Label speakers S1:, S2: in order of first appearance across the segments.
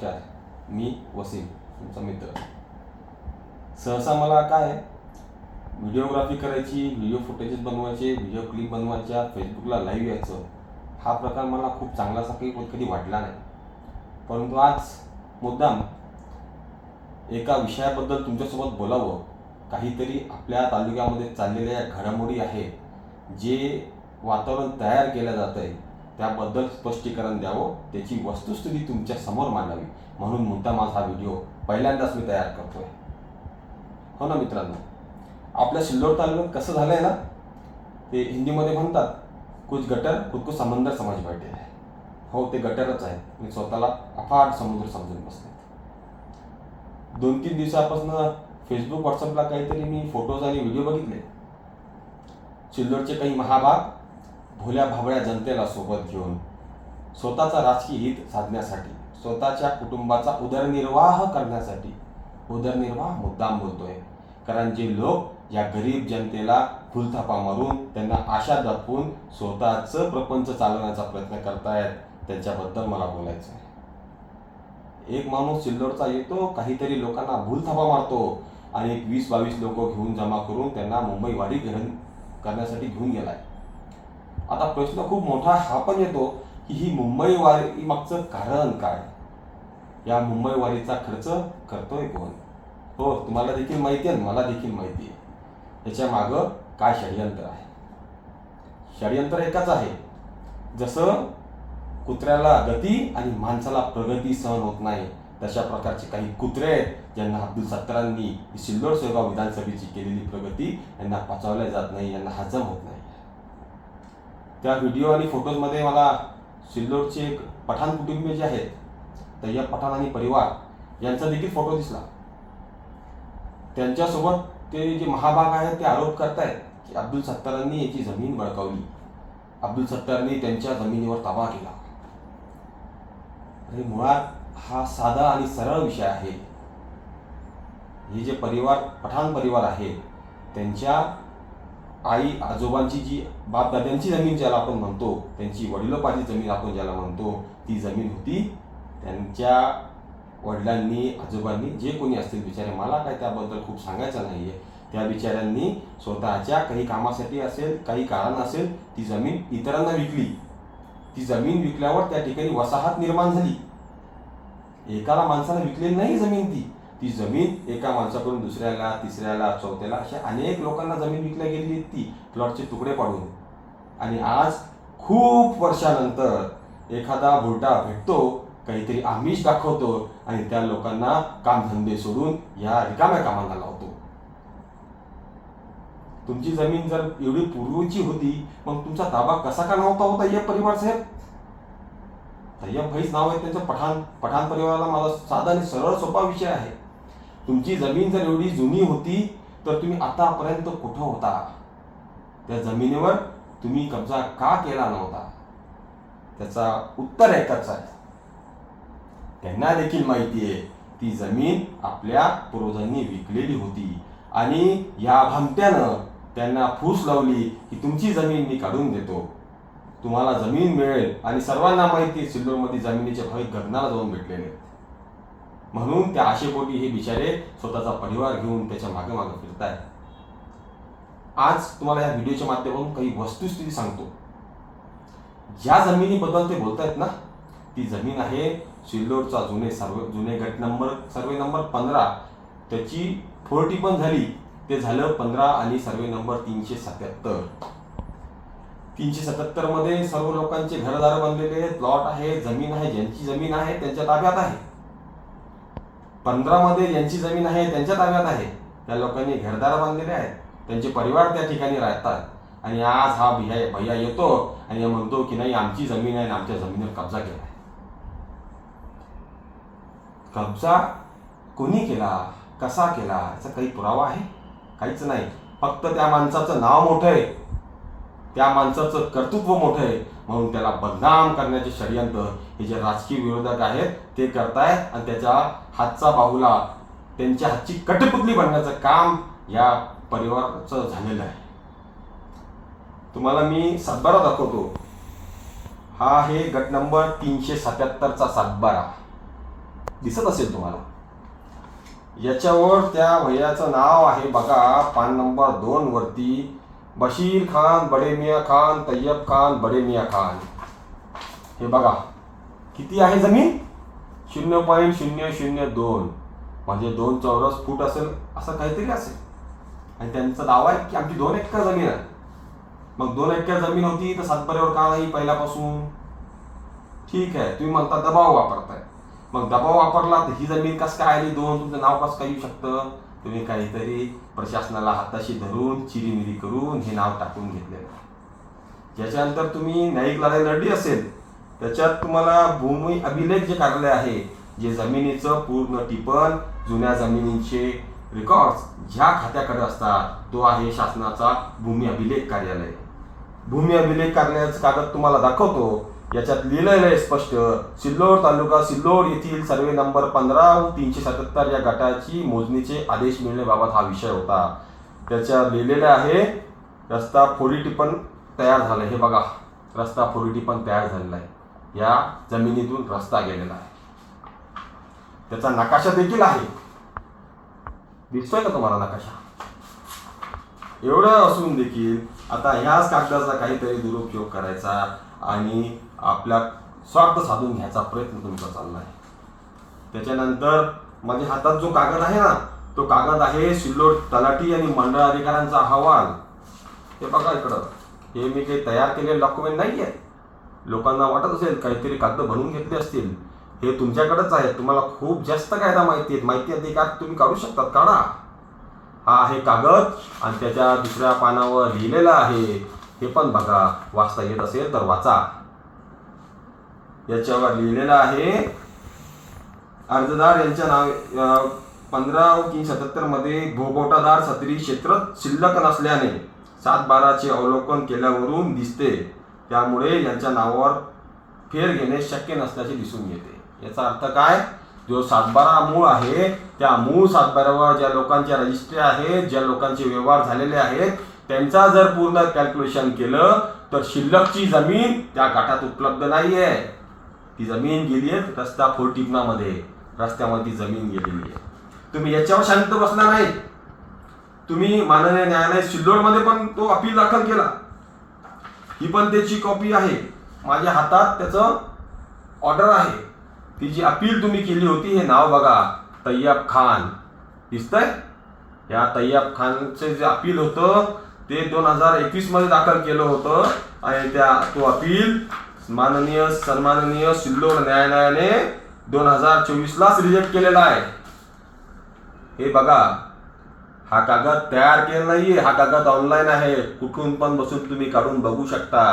S1: नमस्कार मी वसीम तुमचा मित्र. सहसा मला काय व्हिडिओग्राफी करायची व्हिडिओ फुटेजेस बनवायचे व्हिडिओ क्लिप बनवायच्या फेसबुकला लाईव्ह यायचं हा प्रकार मला खूप चांगलासा काही कधी वाटला नाही. परंतु आज मुद्दाम एका विषयाबद्दल तुमच्यासोबत बोलावं. काहीतरी आपल्या तालुक्यामध्ये चाललेल्या घडामोडी आहे जे वातावरण तयार केलं जात आहे त्याबद्दल स्पष्टीकरण द्यावं त्याची वस्तुस्थिती तुमच्यासमोर मांडावी. म्हणून मुद्दा माझा हा व्हिडिओ पहिल्यांदाच मी तयार करतोय. हो ना मित्रांनो? आपल्या सिल्लोड तालुक्यात कसं झालं आहे ना? ते हिंदीमध्ये म्हणतात कुछ गटर कुछ कुछ समंदर समज बैठे आहे हो ते गटरच आहेत. मी स्वतःला अफाट समुद्र समजून बसले दोन तीन दिवसापासून फेसबुक व्हॉट्सअपला काहीतरी मी फोटोज आणि व्हिडिओ बघितले. सिल्लोडचे काही महाभाग भोल्या भाबड्या जनतेला सोबत घेऊन स्वतःचा राजकीय हित साधण्यासाठी स्वतःच्या कुटुंबाचा उदरनिर्वाह करण्यासाठी उदरनिर्वाह मुद्दाम बोलतोय. कारण जे लोक या गरीब जनतेला फुलथापा मारून त्यांना आशा दाखवून स्वतःचं प्रपंच चालवण्याचा प्रयत्न करतायत त्यांच्याबद्दल मला बोलायचं आहे. एक माणूस सिल्लोडचा येतो काहीतरी लोकांना भूलथापा मारतो आणि एक वीस बावीस लोक घेऊन जमा करून त्यांना मुंबई वाडी ग्रहण करण्यासाठी घेऊन गेलाय. आता प्रश्न खूप मोठा हा पण येतो की ही मुंबई वारी मागचं कारण काय? या मुंबई वारीचा खर्च करतोय कोण? हो तुम्हाला देखील माहिती आहे मला देखील माहिती आहे. याच्या मागं काय षडयंत्र आहे? षडयंत्र एकच आहे. जसं कुत्र्याला गती आणि माणसाला प्रगती सहन होत नाही तशा प्रकारचे काही कुत्रे आहेत ज्यांना अब्दुल सत्तारांनी सिल्लोड सेवा विधानसभेची केलेली प्रगती यांना पचवल्या जात नाही यांना हजम होत नाही. त्या व्हिडिओ आणि फोटोजमध्ये मला सिल्लोडचे एक पठाण कुटुंबीय जे आहेत तय्या पठाण आणि परिवार यांचा देखील फोटो दिसला. त्यांच्यासोबत ते जे महाभाग आहेत ते आरोप करतायत की अब्दुल सत्तारांनी याची जमीन बळकावली. अब्दुल सत्तारनी त्यांच्या जमिनीवर ताबा केला. अरे मुळात हा साधा आणि सरळ विषय आहे. हे जे परिवार पठाण परिवार आहे त्यांच्या आई आजोबांची जी बापदाद्यांची जमीन ज्याला आपण म्हणतो त्यांची वडिलोपाची जमीन आपण ज्याला म्हणतो ती जमीन होती त्यांच्या वडिलांनी आजोबांनी जे कोणी असतील बिचारे मला काय त्याबद्दल खूप सांगायचं नाही आहे त्या बिचाऱ्यांनी स्वतःच्या काही कामासाठी असेल काही कारण असेल ती जमीन इतरांना विकली. ती जमीन विकल्यावर त्या ठिकाणी वसाहत निर्माण झाली. एकाला माणसाला विकलेली नाही जमीन ती. ती जमीन एका माणसाकडून दुसऱ्याला तिसऱ्याला चौथ्याला अशा अनेक लोकांना जमीन विकल्या गेलेली ती प्लॉटचे तुकडे पाडून. आणि आज खूप वर्षानंतर एखादा भुलटा भेटतो काहीतरी आमिष दाखवतो आणि त्या लोकांना कामधंदे सोडून या रिकाम्या कामांना लावतो. तुमची जमीन जर एवढी पूर्वीची होती मग तुमचा ताबा कसा का नव्हता होता या परिवार साहेब? तय्यब भाईच नाव आहे त्यांचं पठाण पठाण परिवाराला माझा साधा आणि सरळ सोपा विषय आहे. तुमची जमीन जर एवढी जुनी होती तर तुम्ही आतापर्यंत कुठं होता? त्या जमिनीवर तुम्ही कब्जा का केला नव्हता? त्याचा उत्तर एकच आहे. त्यांना देखील माहिती आहे ती जमीन आपल्या पूर्वजांनी विकलेली होती आणि या भामट्यानं त्यांना फूस लावली की तुमची जमीन मी काढून देतो. तुम्हाला जमीन मिळेल आणि सर्वांना माहिती सिल्लोरमध्ये जमिनीचे भाविक गगनाला जाऊन भेटलेले आहेत. म्हणून त्या आशेपोटी हे बिचारे स्वतःचा परिवार घेऊन त्याच्यामागे मागे फिरताय आज तुम्हाला या व्हिडिओच्या माध्यमातून काही वस्तुस्थिती सांगतो. ज्या जमिनीबद्दल ते बोलतायत ना ती जमीन आहे सिल्लोडचा जुने सर्वे जुने गट नंबर सर्वे नंबर पंधरा. त्याची फोर्टी पण झाली ते झालं पंधरा आणि सर्वे नंबर तीनशे सत्याहत्तर. तीनशे सत्याहत्तरमध्ये सर्व लोकांचे घरदार बनलेले प्लॉट आहे जमीन आहे ज्यांची जमीन आहे त्यांच्या ताब्यात आहे. पंधरामध्ये ज्यांची जमीन आहे त्यांच्या ताब्यात आहे. त्या लोकांनी घरदार बांधलेले आहेत. त्यांचे परिवार त्या ठिकाणी राहतात. आणि आज हा भैया भैया येतो आणि म्हणतो की नाही आमची जमीन आहे आणि आमच्या जमिनीवर कब्जा केला आहे. कब्जा कोणी केला? कसा केला? याचा काही पुरावा आहे? काहीच नाही. फक्त त्या माणसाचं नाव मोठं आहे. त्या माणसाचं कर्तृत्व मोठं आहे. म्हणून त्याला बदनाम करण्याचे षडयंत्र हे जे राजकीय विरोधक आहेत ते करतायत आणि त्याच्या हातचा बाहुला त्यांच्या हातची कटपुतली बनण्याचं काम या परिवाराचं झालेलं आहे. तुम्हाला मी सातबारा दाखवतो. हा आहे गट नंबर तीनशे सत्याहत्तरचा सातबारा. दिसत असेल तुम्हाला. याच्यावर त्या वयाचं नाव आहे बघा पान नंबर दोन वरती बशीर खान बडे मिया खान तय्यब खान बडे मिया खान. हे बघा किती आहे जमीन? शून्य पॉईंट शून्य शून्य दोन. म्हणजे दोन चौरस फूट असेल असं काहीतरी असेल. आणि त्यांचा दावा आहे की आमची दोन एकर जमीन आहे. मग दोन एकर जमीन होती तर सातबाऱ्यावर का नाही पहिल्यापासून? ठीक आहे तुम्ही म्हणता दबाव वापरताय. मग दबाव वापरला तर ही जमीन कसं काय आली? दोन तुमचं नाव कसं काय येऊ शकतं? तुम्ही काहीतरी प्रशासनाला हाताशी धरून चिरीमिरी करून हे नाव टाकून घेतलेलं आहे. ज्याच्यानंतर तुम्ही न्यायिक लढाई लढली असेल त्याच्यात तुम्हाला भूमी अभिलेख जे कार्यालय आहे जे जमिनीचं पूर्ण टिपण जुन्या जमिनींचे रेकॉर्ड्स ज्या खात्याकडे असतात तो आहे शासनाचा भूमी अभिलेख कार्यालय. भूमी अभिलेख कार्यालयाचं कागद तुम्हाला दाखवतो याच्यात लिहिलेलं आहे स्पष्ट. सिल्लोड तालुका सिल्लोड येथील सर्वे नंबर पंधरा तीनशे सत्याहत्तर या गटाची मोजणीचे आदेश मिळण्याबाबत हा विषय होता. त्याच्या लिहिलेलं आहे रस्ता फोडी टिपण तयार झालं. हे बघा रस्ता फोडी टिपण तयार झालेला आहे. या जमिनीतून रस्ता गेलेला आहे. त्याचा नकाशा देखील आहे. दिसतोय का तुम्हाला नकाशा? एवढं असून देखील आता ह्याच कागदाचा काहीतरी दुरुपयोग करायचा आणि आपला स्वार्थ साधून घ्यायचा प्रयत्न तुमचा चालला आहे त्याच्यानंतर माझ्या हातात जो कागद आहे ना तो कागद आहे सिल्लोड तलाठी आणि मंडळ अधिकाऱ्यांचा अहवाल. हे बघा इकडं. हे मी काही तयार केलेले डॉक्युमेंट नाही आहे लोकांना वाटत असेल काहीतरी कागद बनवून घेतले असतील. हे तुमच्याकडेच आहे. तुम्हाला खूप जास्त कायदा माहिती आहेत. माहिती अधिकार तुम्ही काढू शकतात. काढा. हा आहे कागद आणि त्याच्या दुसऱ्या पानावर लिहिलेलं आहे. हे पण बघा. वाचता येत असेल तर वाचा. याच्यावर लिहिलेलं आहे. अर्जदार यांच्या नाव पंधरा तीन सत्याहत्तरमध्ये भोगोटादार सत्री क्षेत्र शिल्लक नसल्याने सात बाराचे अवलोकन केल्यावरून दिसते. त्यामुळे यांच्या नावावर फेर घेणे शक्य नसल्याचे दिसून येते. याचा अर्थ काय? जो सातबारा मूळ आहे त्या मूळ सातबाऱ्यावर ज्या लोकांच्या रजिस्ट्री आहेत ज्या लोकांचे व्यवहार झालेले आहेत त्यांचा जर पूर्ण कॅल्क्युलेशन केलं तर शिल्लकची जमीन त्या गाठात उपलब्ध नाही आहे ती जमीन गेली आहे रस्ता फोरटिपणामध्ये रस्त्यामध्ये ती जमीन गेलेली आहे. तुम्ही याच्यावर शांत बसला नाही तुम्ही माननीय न्यायालय सिल्लोडमध्ये पण तो अपील दाखल केला. ही पण त्याची कॉपी आहे. माझ्या हातात त्याचं ऑर्डर आहे. ती जी अपील तुम्ही केली होती हे नाव बघा. तय्यब खान. दिसतंय? या तय्यब खानचे जे अपील होतं ते दोन हजार एकवीसमध्ये दाखल केलं होतं. आणि त्या तो अपील माननीय सन्माननीय सिल्लोड न्यायालयाने दोन हजार चोवीसलाच रिजेक्ट केलेला आहे. हे बघा हा कागद तयार केला नाहीये हा कागद ऑनलाईन आहे कुठून पण बसून तुम्ही काढून बघू शकता.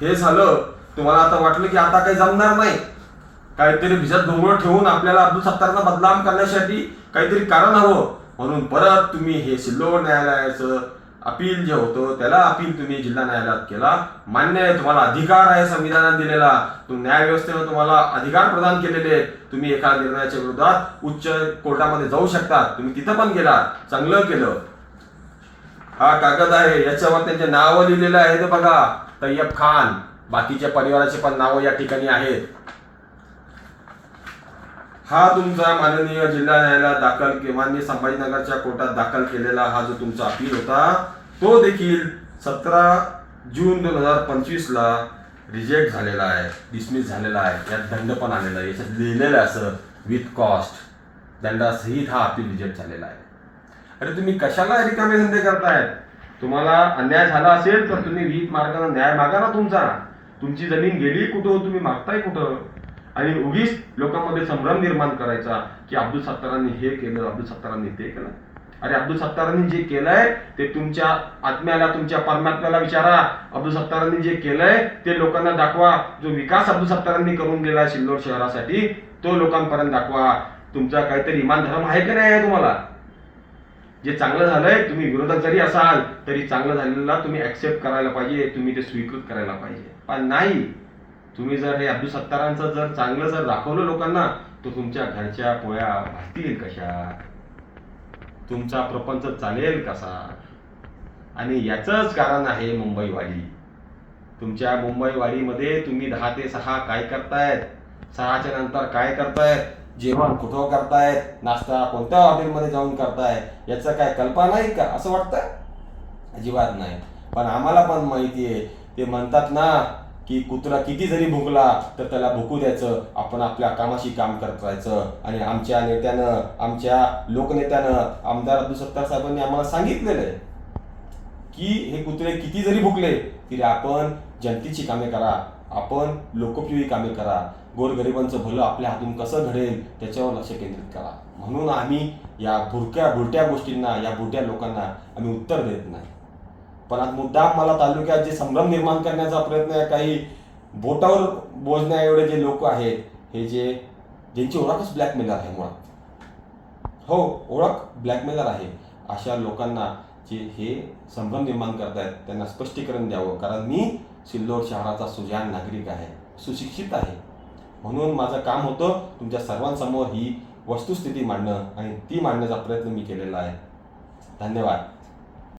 S1: हे झालं तुम्हाला आता वाटलं की आता काही जमणार नाही. काहीतरी भिजत घोंगड ठेवून आपल्याला अब्दुल सत्तारचा बदनाम करण्यासाठी काहीतरी कारण हवं. म्हणून परत तुम्ही हे सिल्लोड न्यायालयाचं अपील जे होतं त्याला अपील तुम्ही जिल्हा न्यायालयात केला. मान्य आहे तुम्हाला अधिकार आहे संविधानात दिलेला. न्याय व्यवस्थेनं तुम्हाला अधिकार प्रदान केलेले आहेत. तुम्ही एका निर्णयाच्या विरोधात उच्च कोर्टामध्ये जाऊ शकता. तुम्ही तिथं पण गेला. चांगलं केलं. हा कागद आहे. याच्यावर त्यांचे नाव लिहिलेलं आहे ते बघा. तय्यब खान. बाकीच्या परिवाराचे पण नावं या ठिकाणी आहेत. हा तुमचा माननीय जिल्हा न्यायालयात दाखल माननीय संभाजीनगरच्या कोर्टात दाखल केलेला हा जो तुमचा अपील होता तो देखील सतरा जून दोन हजार पंचवीसला रिजेक्ट झालेला आहे डिसमिस झालेला आहे. यात दंड पण आलेला आहे. याच्यात लिहिलेलं आहे असं विथ कॉस्ट दंडासहित हा अपील रिजेक्ट झालेला आहे. अरे तुम्ही कशाला रिकामे धंदे करतायत? तुम्हाला अन्याय झाला असेल तर तुम्ही विहित मार्गाने न्याय मागा ना तुमचा. तुमची जमीन गेली कुठं तुम्ही मागताय कुठं? आणि उगीच लोकांमध्ये संभ्रम निर्माण करायचा की अब्दुल सत्तारांनी हे केलं अब्दुल सत्तारांनी ते केलं. अरे अब्दुल सत्तारांनी जे केलंय ते तुमच्या आत्म्याला तुमच्या परमात्म्याला विचारा. अब्दुल सत्तारांनी जे केलंय ते लोकांना दाखवा. जो विकास अब्दुल सत्तारांनी करून गेला सिल्लोड शहरासाठी तो लोकांपर्यंत दाखवा. तुमचा काहीतरी इमान धर्म आहे की नाही आहे तुम्हाला? जे चांगलं झालंय तुम्ही विरोधक जरी असाल तरी चांगलं झालेलं तुम्ही ऍक्सेप्ट करायला पाहिजे तुम्ही ते स्वीकृत करायला पाहिजे. पण नाही. तुम्ही जर हे अब्दुल सत्तारांचं जर चांगलं जर दाखवलं लोकांना तर तुमच्या घरच्या पोळ्या भासतील कशा? तुमचा प्रपंच चालेल कसा? आणि याचंच कारण आहे मुंबईवाडी. तुमच्या मुंबईवाडीमध्ये तुम्ही दहा ते सहा काय करतायत? सहाच्या नंतर काय करतायत? जेवण कुठं करतायत? नाश्ता कोणत्या हॉटेलमध्ये जाऊन करताय याचं काय कल्पना नाही का? असं वाटतं? अजिबात नाही. पण आम्हाला पण माहिती आहे. ते म्हणतात ना की कुत्रा किती जरी भुकला तर त्याला भुकू द्यायचं. आपण आपल्या कामाशी काम करत राहायचं. आणि आमच्या नेत्यानं आमच्या लोकनेत्यानं आमदार अब्दुल सत्तार साहेबांनी आम्हाला सांगितलेलं आहे की हे कुत्रे किती जरी भुकले तरी आपण जनतेची कामे करा. आपण लोकप्रिय कामे करा. गोरगरिबांचं भलं आपल्या हातून कसं घडेल त्याच्यावर लक्ष केंद्रित करा. म्हणून आम्ही या भुरक्या भुरट्या गोष्टींना या भुरट्या लोकांना आम्ही उत्तर देत नाही. पण आज मुद्दाम मला तालुक्यात जे संभ्रम निर्माण करण्याचा प्रयत्न आहे काही बोटावर बोजण्या एवढे जे लोक आहेत हे जे ज्यांची ओळखच ब्लॅकमेलर आहे मुळात. हो ओळख ब्लॅकमेलर आहे. अशा लोकांना जे हे संभ्रम निर्माण करतायत त्यांना स्पष्टीकरण द्यावं. कारण मी सिल्लोड शहराचा सुजाण नागरिक आहे सुशिक्षित आहे. म्हणून माझं काम होतं तुमच्या सर्वांसमोर ही वस्तुस्थिती मांडणं आणि ती मांडण्याचा प्रयत्न मी केलेला आहे. धन्यवाद.